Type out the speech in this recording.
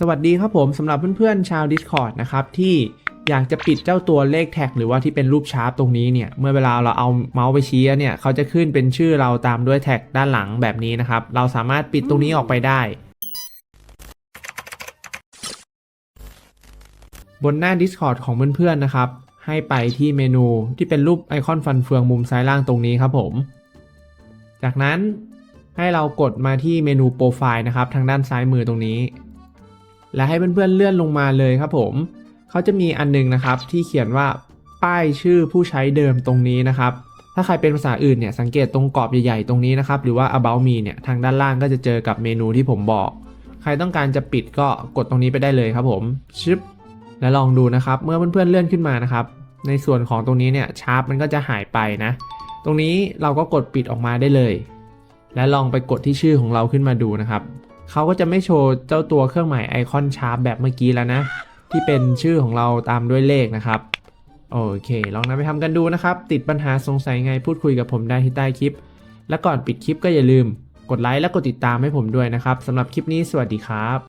สวัสดีครับผมสำหรับเพื่อนๆชาว Discord นะครับที่อยากจะปิดเจ้าตัวเลขแท็ก หรือว่าที่เป็นรูปชาร์ปตรงนี้เนี่ยเมื่อเวลาเราเอาเมาส์ไปชี้เนี่ยเขาจะขึ้นเป็นชื่อเราตามด้วยแท็กด้านหลังแบบนี้นะครับ เราสามารถปิดตรงนี้ออกไปได้ บนหน้า Discord ของเพื่อนๆนะครับ ให้ไปที่เมนูที่เป็นรูปไอคอนฟันเฟืองมุมซ้ายล่างตรงนี้ครับผม จากนั้นให้เรากดมาที่เมนูโปรไฟล์นะครับทางด้านซ้ายมือตรงนี้ และให้เพื่อนๆเลื่อนลงมาเลยครับผมเขาจะมีอันนึงนะครับที่เขียนว่าป้ายชื่อผู้ใช้เดิมตรงนี้นะครับ ถ้าใครเป็นภาษาอื่นเนี่ยสังเกตตรงกรอบใหญ่ๆตรงนี้นะครับ หรือว่า about me เนี่ยทางด้านล่างก็จะเจอกับเมนูที่ผมบอก ใครต้องการจะปิดก็กดตรงนี้ไปได้เลยครับผมชึบและลองดูนะครับ เมื่อเพื่อนๆเลื่อนขึ้นมานะครับ ในส่วนของตรงนี้เนี่ยชาร์ปมันก็จะหายไปนะ ตรงนี้เราก็กดปิดออกมาได้เลย และลองไปกดที่ชื่อของเราขึ้นมาดูนะครับ เขาก็จะไม่โชว์เจ้าตัวเครื่องหมายไอคอนชาร์ปแบบเมื่อกี้แล้วนะ ที่เป็นชื่อของเราตามด้วยเลขนะครับ โอเค ลองนำไปทำกันดูนะครับ ติดปัญหาสงสัยไงพูดคุยกับผมได้ที่ใต้คลิป และก่อนปิดคลิปก็อย่าลืม กดไลค์และกดติดตามให้ผมด้วยนะครับสำหรับคลิปนี้สวัสดีครับ